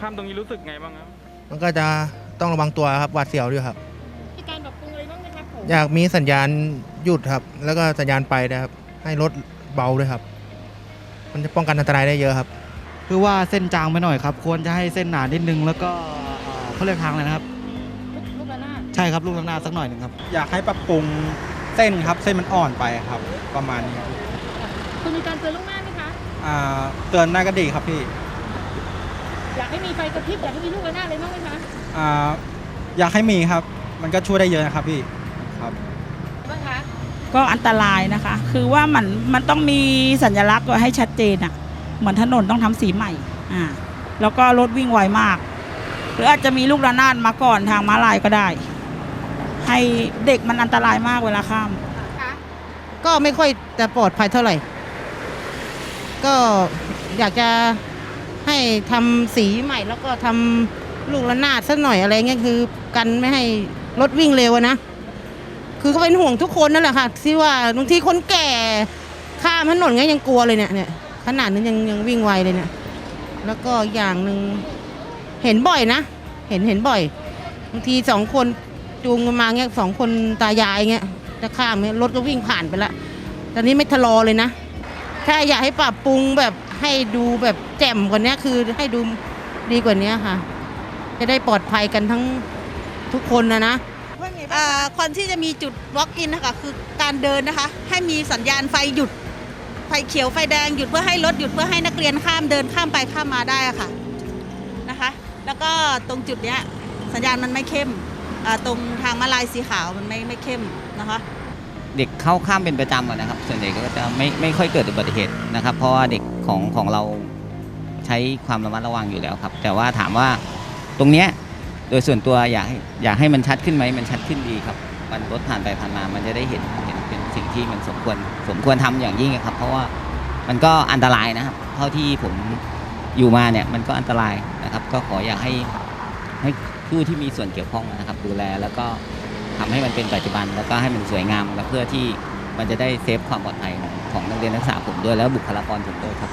ข้ามตรงนี้รู้สึกไงบ้างครับ มันก็จะต้องระวังตัวครับหวาดเสียวด้วยครับ มีการปรับปรุงอะไรบ้างไหมครับผมอยากมีสัญญาณหยุดครับ แล้วก็สัญญาณไปนะครับ ให้รถเบาด้วยครับ มันจะป้องกันอันตรายได้เยอะครับ คือว่าเส้นจางไปหน่อยครับ ควรจะให้เส้นหนานิดนึงแล้วก็เอ่อเขาเรียกทางอะไรนะครับ ลูกระนาดใช่ครับลูกระนาดสักหน่อยหนึ่งครับ อยากให้ปรับปรุงเส้นครับ เส้นมันอ่อนไปครับ ประมาณนี้ครับคุณมีการเตือนล่วงหน้าไหมคะ อ่าเตือนหน้าก็ดีครับพี่ อยากให้มีไฟกระพริบอยากให้มีลูกระนาดอะไรบ้างไหมคะอ่าอยากให้มีครับ มันก็ช่วยได้เยอะนะครับพี่ครับ บ้างคะก็อันตรายนะคะ คือว่ามันมันต้องมีสัญลักษณ์ไว้ให้ชัดเจนอะเหมือนถนนต้องทำสีใหม่อ่าแล้วก็รถวิ่งไวมาก หรืออาจจะมีลูกระนาดมาก่อนทางม้าลายก็ได้ ให้เด็กมันอันตรายมากเวลาข้ามก็ไม่ค่อยจะปลอดภัยเท่าไหร่ ก็อยากจะ ให้ทำสีใหม่แล้วก็ทำลูกระนาดสักหน่อยอะไรเงี้ยคือ กันไม่ให้รถวิ่งเร็วนะคือก็เป็นห่วงทุกคนนั่นแหละค่ะที่ว่าบางทีคนแก่ข้ามถนนก็ยังกลัวเลยเนี่ยเนี่ยขนาดนั้นยังยังวิ่งไวเลยเนี่ยแล้วก็อย่างหนึ่งเห็นบ่อยนะ เห็นเห็นบ่อยบางทีสองคนจูงกันมาเงี้ยสองคนตายายเงี้ยจะข้ามเงี้ยรถก็วิ่งผ่านไปละตอนนี้ไม่ทะลอเลยนะถ้าอยากให้ปรับปรุงแบบ ให้ดูแบบแจ่มกว่านี้คือให้ดูดีกว่านี้ค่ะ จะได้ปลอดภัยกันทั้งทุกคนนะนะอ่าคนที่จะมีจุด walk in นะคะคือการเดินนะคะ ให้มีสัญญาณไฟหยุดไฟเขียวไฟแดงหยุดเพื่อให้รถหยุดเพื่อให้นักเรียนข้ามเดินข้ามไปข้ามมาได้ะค่ะนะคะ แล้วก็ตรงจุดเนี้ยสัญญาณมันไม่เข้มตรงทางมาลายสีขาวมันไม่ไม่เข้มนะคะ เด็กเข้าข้ามเป็นประจำนะครับ ส่วนใหญ่ก็จะไม่ไม่ค่อยเกิดอุบัติเหตุนะครับ เพราะว่าเด็กของของเราใช้ความระมัดระวังอยู่แล้วครับ แต่ว่าถามว่าตรงเนี้ยโดยส่วนตัวอยากให้อยากให้มันชัดขึ้นไหมมันชัดขึ้นดีครับมันรถผ่านไปผ่านมา มันจะได้เห็นเห็นเป็นสิ่งที่มันสมควรสมควรทำอย่างยิ่งครับ เพราะว่ามันก็อันตรายนะครับ เท่าที่ผมอยู่มาเนี่ยมันก็อันตรายนะครับ ก็ขออยากให้ให้ผู้ที่มีส่วนเกี่ยวข้องนะครับ ดูแลแล้วก็ ทำให้มันเป็นปัจจุบัน แล้วก็ให้มันสวยงามและเพื่อที่มันจะได้เซฟความปลอดภัยของของนักเรียนนักศึกษาผมด้วยแล้วบุคลากรผมด้วยครับ